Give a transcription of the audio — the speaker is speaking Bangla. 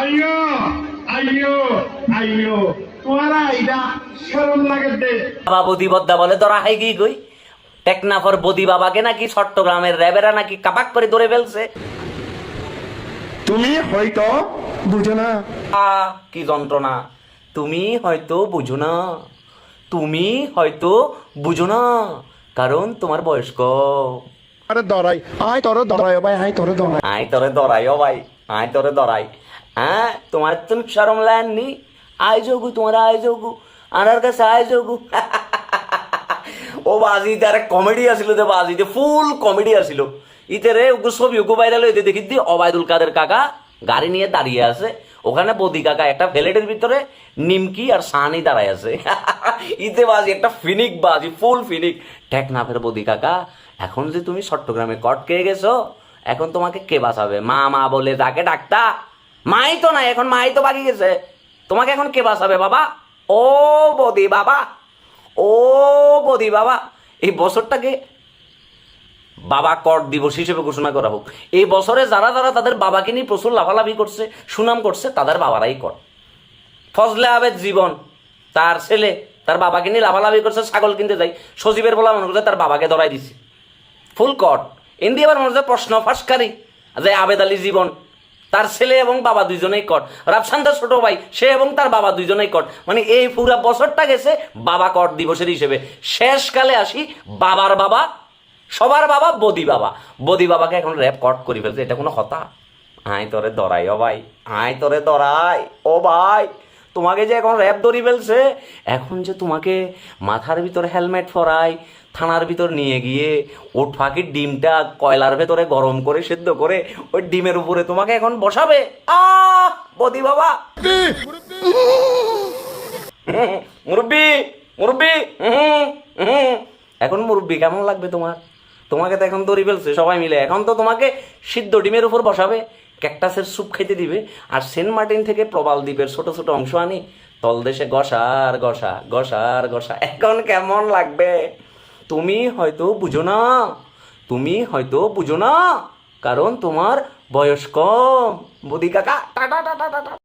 আইয়ো আইয়ো আইয়ো। তোমারা আইডা শরম লাগে দে। বাবা বদি বদ্দা বলে ধরা হাই গই গই? টেকনাফর বদি বাবাকে নাকি চট্টগ্রামের র্যাবেরা নাকি কাপাক করে ধরে ফেলছে? তুমি হয়তো বুঝো না। কি যন্ত্রণা। তুমি হয়তো বুঝো না। তুমি হয়তো বুঝো না। কারণ তোমার বয়স কম আরে দরাই আয় তোরে দরাই ভাই আয় তোরে দরাই আয় তোরে দরাই ও ভাই আয় তোরে দরাই হ্যাঁ তোমার তুমি শরম লাননি আয় যোগু, তোমার আয় যোগু। আনার কাছে আয় যোগু। ও বাজি তার কমেডি আসিল তো বাজিতে ফুল কমেডি আসিল। ইতারে ওগু ছবি, ওগু ভাইরাল হইতে দেখি দি, অবায়দুল কাদের কাকা গাড়ি নিয়ে দাঁড়িয়ে আছে। ওখানে বদি কাকা একটা ফ্লেটের ভিতরে নিমকি আর সানি দাঁড়ায় আছে। ইতে বাজি, একটা ফিনিক বাজি ফুল ফিনিক। টেকনাফের বদি কাকা, এখন যে তুমি চট্টগ্রামে কট খেয়ে গেছো, এখন তোমাকে কে বাঁচাবে? মা মা বলে তাকে ডাক্তার মাই তো নাই, এখন মাই তো বাকি গেছে। তোমাকে এখন কে বাঁচাবে বাবা? ও বদি বাবা। ও বদি বাবা। এই বছরটাকে বাবা কর দিবস হিসেবে ঘোষণা করা হোক। এই বছরে যারা যারা তাদের বাবাকে নিয়ে প্রচুর লাভালাভি করছে, সুনাম করছে, তাদের বাবারাই কর। ফজলে আবেদ জীবন, তার ছেলে, তার বাবাকে নিয়ে লাভালাভি করছে, ছাগল কিনতে যাই সজীবের বলা মনে করছে তার বাবাকে ধরাই দিছে। ফুল কট এমনি আবার মনে হচ্ছে প্রশ্ন ফাঁসকারী। যে আবেদ আলী জীবন তার ছেলে এবং বাবা দুইজনেই কট রাফসান্তার ছোট ভাই, সে এবং তার বাবা দুইজনেই কট মানে এই পুরা বছরটা গেছে বাবা কট দিবসের হিসেবে। শেষকালে আসি বাবার বাবা, সবার বাবা, বদি বাবা। বদি বাবাকে এখন র্যাপ কট করে ফেলছে, এটা কোনো কথা? আয় তোরে দরাই ও ভাই, আয় তোরে দরাই, ও ভাই। তোমাকে যে এখন র্যাপ ধরি ফেলছে এখন যে তোমাকে মাথার ভিতর হেলমেট পরাই থানার ভিতর নিয়ে গিয়ে ওট ফাঁকির ডিমটা কয়লার ভেতরে গরম করে সেদ্ধ করে ওই ডিমের উপরে তোমাকে এখন বসাবে। আহ, বদি বাবা। মুরব্বি মুরব্বি। এখন মুরব্বি, কেমন লাগবে তোমার? তোমাকে তো এখন দড়ি ফেলছে সবাই মিলে। এখন তো তোমাকে সিদ্ধ ডিমের উপর বসাবে। ক্যাকটাসের স্যুপ খেতে দিবে, আর সেন্ট মার্টিন থেকে প্রবাল দ্বীপের ছোট ছোট অংশ আনি। তলদেশে গসার গসা গসার গসা। এখন কেমন লাগবে? তুমি হয়তো বুঝো না। তুমি হয়তো বুঝো না। কারণ তোমার বয়স কম। বদি কাকা, টাটা টাটা টাটা।